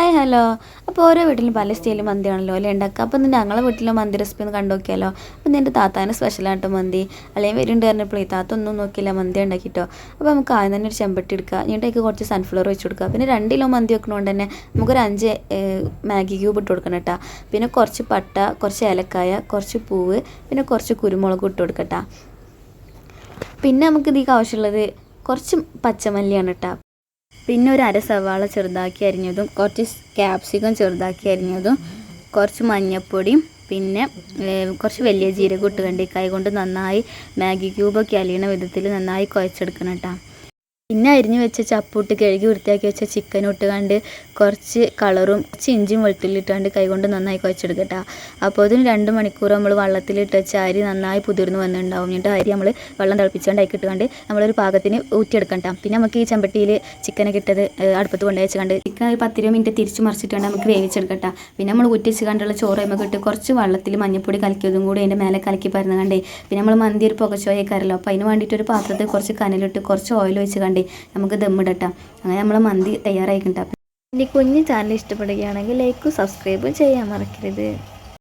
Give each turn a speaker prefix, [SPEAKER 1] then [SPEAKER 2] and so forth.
[SPEAKER 1] Hi hello അപ്പോൾ ഓരോ വീട്ടിലും പല സ്റ്റൈലും മന്തിയാണല്ലോ അല്ലേ? ഉണ്ടാക്കുക അപ്പോൾ ഞങ്ങളെ വീട്ടിലെ മന്തി റെസിപ്പി ഒന്ന് കണ്ടു നോക്കിയാലോ അപ്പോൾ എന്റെ താത്താന് സ്പെഷ്യലായിട്ട് മന്തി. അല്ലെങ്കിൽ വരുന്നുണ്ട് പറഞ്ഞപ്പോഴേ താത്ത ഒന്നും നോക്കിയില്ല മന്തി ഉണ്ടാക്കിയിട്ടോ അപ്പോൾ നമുക്ക് ആദ്യം തന്നെ ഒരു ചെമ്പട്ടി എടുക്കുക എന്നിട്ടേക്ക് കുറച്ച് സൺഫ്ലവർ വെച്ച് കൊടുക്കുക പിന്നെ രണ്ട് കിലോ മന്തി വെക്കണോണ്ട് തന്നെ നമുക്കൊരു അഞ്ച് മാഗി ക്യൂബ് ഇട്ട് കൊടുക്കണം കേട്ടോ. പിന്നെ കുറച്ച് പട്ട കുറച്ച് ഏലക്കായ കുറച്ച് പൂവ് പിന്നെ കുറച്ച് കുരുമുളക് ഇട്ട് കൊടുക്കട്ടാ. പിന്നെ നമുക്ക് ഇതിലേക്ക് ആവശ്യമുള്ളത് കുറച്ച് പച്ചമല്ലിയാണ് കേട്ടോ. പിന്നെ ഒരു അര സവാള ചെറുതാക്കി അരിഞ്ഞതും കുറച്ച് ക്യാപ്സിക്കം ചെറുതാക്കി അരിഞ്ഞതും കുറച്ച് മഞ്ഞൾപ്പൊടിയും പിന്നെ കുറച്ച് വലിയ ജീരകം ഇട്ട് കണ്ട് കൈ കൊണ്ട് നന്നായി മാഗി ക്യൂബൊക്കെ അലിയണ വിധത്തിൽ നന്നായി കുഴച്ചെടുക്കണം കേട്ടോ. പിന്നെ അരിഞ്ഞ് വെച്ച ചപ്പൂട്ട് കഴുകി വൃത്തിയാക്കി വെച്ച ചിക്കൻ ഇട്ട് കണ്ട് കുറച്ച് കളറും കുറച്ച് ഇഞ്ചിയും വെളുത്തുള്ളി ഇട്ടാണ്ട് കൈകൊണ്ട് നന്നായി കുഴച്ചെടുക്കട്ടോ അപ്പോൾ അതിന് രണ്ട് മണിക്കൂർ നമ്മൾ വെള്ളത്തിലിട്ട് വെച്ച അരി നന്നായി പുതിർന്ന് വന്നിട്ടുണ്ടാവും. എന്നിട്ട് അരി നമ്മൾ വെള്ളം തിളപ്പിച്ചുകൊണ്ട് അതിൽ ഇട്ടുകൊണ്ട് നമ്മളൊരു പാകത്തിന് ഊറ്റിയെടുക്കണ്ട പിന്നെ നമുക്ക് ഈ ചെമ്പട്ടിയിൽ ചിക്കനൊക്കെ ഇട്ടത് അടുപ്പത്ത് കൊണ്ടുപോയി വെച്ചുകൊണ്ട് ചിക്കൻ ഒരു പത്തിരുപത് മിനിറ്റ് തിരിച്ച് മറിച്ചിട്ടുണ്ട് നമുക്ക് വേവിച്ചെടുക്കട്ട പിന്നെ നമ്മൾ ഊറ്റിച്ച് കണ്ടുള്ള ചോറ് നമുക്ക് ഇട്ട് കുറച്ച് വെള്ളത്തിൽ മഞ്ഞപ്പൊടി കലക്കിയതും കൂടി അതിന്റെ മേലെ കലക്കി പരന്ന് കണ്ടേ പിന്നെ നമ്മൾ മന്തി ഒരു പുകച്ചോയൊക്കെയല്ലോ അപ്പോൾ അതിന് വേണ്ടിയിട്ട് ഒരു പാത്രത്തിൽ കുറച്ച് കനലിട്ട് കുറച്ച് ഓയിൽ വെച്ച് കണ്ടേ നമുക്ക് ദമ്മിടട്ടാം അങ്ങനെ നമ്മൾ മന്തി തയ്യാറായിക്കിട്ടാം എന്റെ കുഞ്ഞ് ചാനൽ ഇഷ്ടപ്പെടുകയാണെങ്കിൽ ലൈക്കും സബ്സ്ക്രൈബും ചെയ്യാൻ മറക്കരുത്.